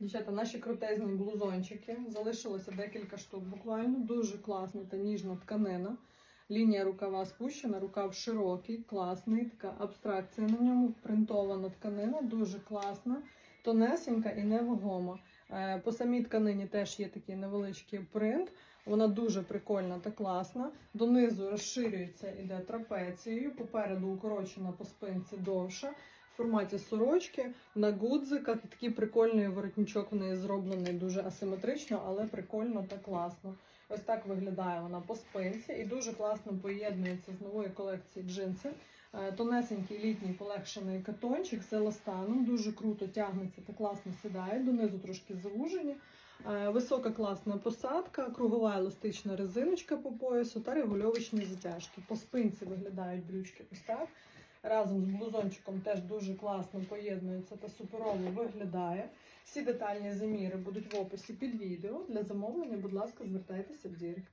Дівчата, наші крутезні блузончики. Залишилося декілька штук буквально. Дуже класна та ніжна тканина. Лінія рукава спущена, рукав широкий, класний, така абстракція на ньому, принтована тканина, дуже класна, тонесенька і невагома. Е, По самій тканині теж є такий невеличкий принт. Вона дуже прикольна та класна. Донизу розширюється, іде трапецією, попереду укорочена по спинці довша. Форматі сорочки на гудзиках і такий прикольний воротничок в неї зроблений дуже асиметрично, але прикольно та класно. Ось так виглядає вона по спинці і дуже класно поєднується з нової колекції джинси. Е, Тонесенький літній полегшений катончик з еластаном, дуже круто тягнеться та класно сідає, донизу трошки завужені. Е, Висока класна посадка, кругова еластична резиночка по поясу та регульовочні затяжки. По спинці виглядають брючки ось так. Разом з блузончиком теж дуже класно поєднується та суперово виглядає. Всі детальні заміри будуть в описі під відео. Для замовлення, будь ласка, звертайтеся в Дірект.